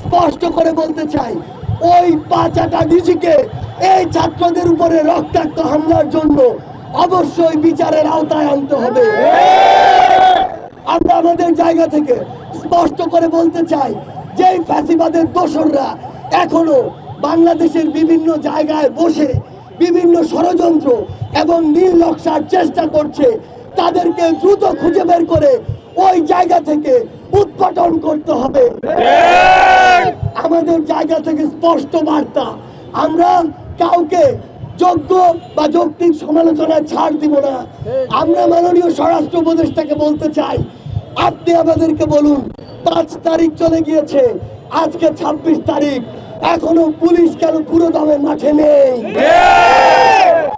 স্পষ্ট করে বলতে চাই, ওই পাঁচাটা ডিজিকে এই ছাত্রদের উপরে রক্তাক্ত হামলার জন্য অবশ্যই বিচারের আওতায় আনতে হবে। আমরা আমাদের জায়গা থেকে স্পষ্ট করে বলতে চাই যে ফ্যাসিবাদের দোসররা এখনও বাংলাদেশের বিভিন্ন জায়গায় বসে বিভিন্ন ষড়যন্ত্র এবং নীল নকশার চেষ্টা করছে, তাদেরকে দ্রুত খুঁজে বের করে ওই জায়গা থেকে উৎপাটন করতে হবে। আমাদের জায়গা থেকে স্পষ্ট বার্তা। আমরা কাউকে যোগ্য বা যৌক্তিক সমালোচনায় ছাড় দিব না। আমরা মাননীয় স্বরাষ্ট্র উপদেষ্টাকে বলতে চাই আপনি আমাদেরকে বলুন পাঁচ তারিখ চলে গিয়েছে আজকে ছাব্বিশ তারিখ। এখনও পুলিশ কেন পুরো দমে মাঠে নেই?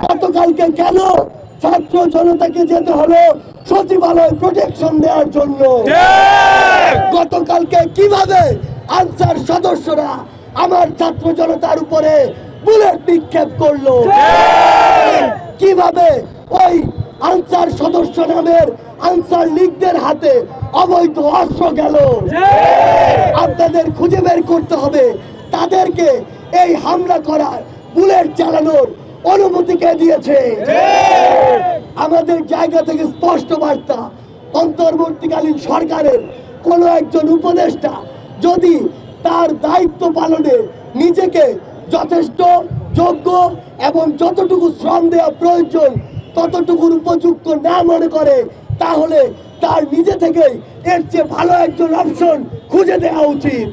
গতকালকে কেন ছাত্র জনতাকে যেতে হলো সচিবালয় প্রোটেকশন দেওয়ার জন্য? গতকালকে কীভাবে আনসার সদস্যরা আমার ছাত্র জনতার উপরে বুলেট নিক্ষেপ করল। কীভাবে ওই আনসার সদস্য নামের আনসার লীগদের হাতে অবৈধ অস্ত্র গেল? আপনাদের খুঁজে বের করতে হবে। তাদেরকে এই হামলা করার বুলেট চালানোর অনুমতি কে দিয়েছে? আমাদের জায়গা থেকে স্পষ্ট বার্তা অন্তর্বর্তীকালীন সরকারের কোনো একজন উপদেষ্টা যদি তার দায়িত্ব পালনে নিজেকে যথেষ্ট, যোগ্য এবং যতটুকু শ্রম দেওয়া প্রয়োজন, ততটুকুর উপযুক্ত না মনে করে, তাহলে তার নিজে থেকেই এর চেয়ে ভালো একজন অপশন খুঁজে দেওয়া উচিত।